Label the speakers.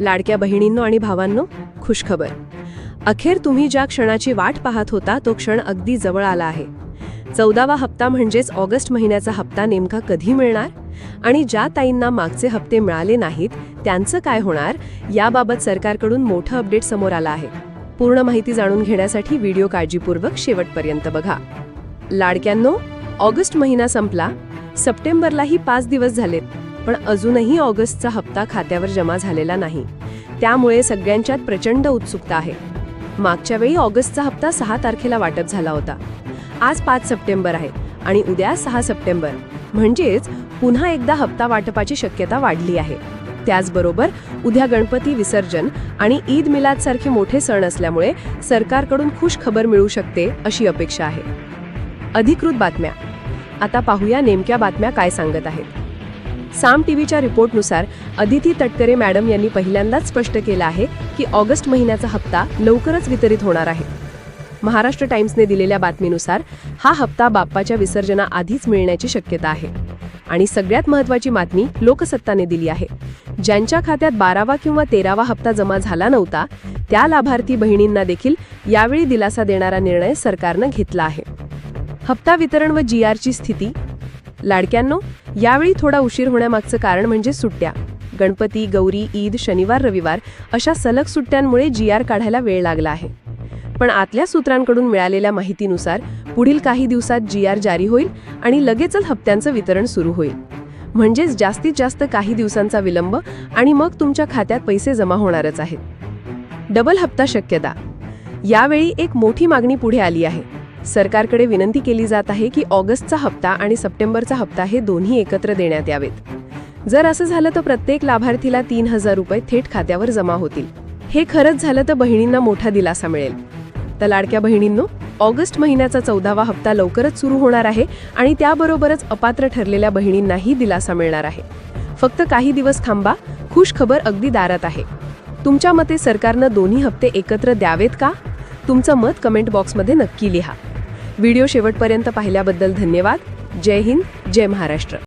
Speaker 1: लाडक्या बहिणींनो आणि भावांनो खुशखबर. अखेर तुम्ही ज्या क्षणाची वाट पाहत होता तो क्षण अगदी जवळ आला आहे. चौदावा हप्ता म्हणजेच ऑगस्ट महिन्याचा हप्ता नेमका कधी मिळणार? आणि ज्या ताईंना मागचे हप्ते मिळाले नाहीत त्यांचं काय होणार? याबाबत सरकारकडून मोठं अपडेट समोर आलं आहे. पूर्ण माहिती जाणून घेण्यासाठी व्हिडिओ काळजीपूर्वक शेवटपर्यंत बघा. लाडक्यांनो ऑगस्ट महिना संपला. सप्टेंबरलाही पाच दिवस झालेत. पण अजूनही ऑगस्टचा हप्ता खात्यावर जमा झालेला नाही. त्यामुळे सगळ्यांच्यात प्रचंड उत्सुकता आहे. मागच्या वेळी ऑगस्टचा हप्ता सहा तारखेला वाटप झाला होता. आज पाच सप्टेंबर आहे आणि उद्या सहा सप्टेंबर. म्हणजेच पुन्हा एकदा हप्ता वाटपाची शक्यता वाढली आहे. त्याचबरोबर उद्या गणपती विसर्जन आणि ईद मिलाद सारखे मोठे सण असल्यामुळे सरकारकडून खुश खबर मिळू शकते अशी अपेक्षा आहे. अधिकृत बातम्या. आता पाहूया नेमक्या बातम्या काय सांगत आहेत. साम टीव्हीच्या रिपोर्टनुसार अदिती तटकरे मॅडम यांनी पहिल्यांदाच स्पष्ट केलं आहे की ऑगस्ट महिन्याचा हप्ता लवकरच वितरित होणार आहे. महाराष्ट्र टाइम्सने दिलेल्या बातमीनुसार हा हप्ता बाप्पाच्या विसर्जनाआधीच मिळण्याची शक्यता आहे. आणि सगळ्यात महत्त्वाची बातमी लोकसत्ताने दिली आहे. ज्यांच्या खात्यात बारावा किंवा तेरावा हप्ता जमा झाला नव्हता त्या लाभार्थी बहिणींना देखील यावेळी दिलासा देणारा निर्णय सरकारनं घेतला आहे. हप्ता वितरण व जी आरची स्थिती लाडक्यांनो यावेळी थोडा उशीर होण्यामागचं कारण म्हणजे सुट्ट्या. गणपती गौरी ईद शनिवार रविवार अशा सलग सुट्ट्यांमुळे जी आर काढायला वेळ लागला आहे. पण आतल्या सूत्रांकडून मिळालेल्या माहितीनुसार पुढील काही दिवसात जी आर जारी होईल आणि लगेचच हप्त्यांचं वितरण सुरू होईल. म्हणजेच जास्तीत जास्त काही दिवसांचा विलंब आणि मग तुमच्या खात्यात पैसे जमा होणारच आहेत. डबल हप्ता शक्यता. यावेळी एक मोठी मागणी पुढे आली आहे. सरकारकडे विनंती केली जात आहे की ऑगस्टचा हप्ता आणि सप्टेंबरचा हप्ता हे दोन्ही एकत्र देण्यात यावेत. जर असं झालं तर प्रत्येक लाभार्थीला तीन हजार रुपये थेट खात्यावर जमा होतील. हे खरंच झालं तर बहिणींना मोठा दिलासा मिळेल. तर लाडक्या बहिणींनो ऑगस्ट महिन्याचा चौदावा हप्ता लवकरच सुरू होणार आहे आणि त्याबरोबरच अपात्र ठरलेल्या बहिणींनाही दिलासा मिळणार आहे. फक्त काही दिवस थांबा खुश खबर अगदी दारात आहे. तुमच्या मते सरकारनं दोन्ही हप्ते एकत्र द्यावेत का? तुमचं मत कमेंट बॉक्समध्ये नक्की लिहा. व्हिडिओ शेवटपर्यंत पाहिल्याबद्दल धन्यवाद. जय हिंद जय महाराष्ट्र.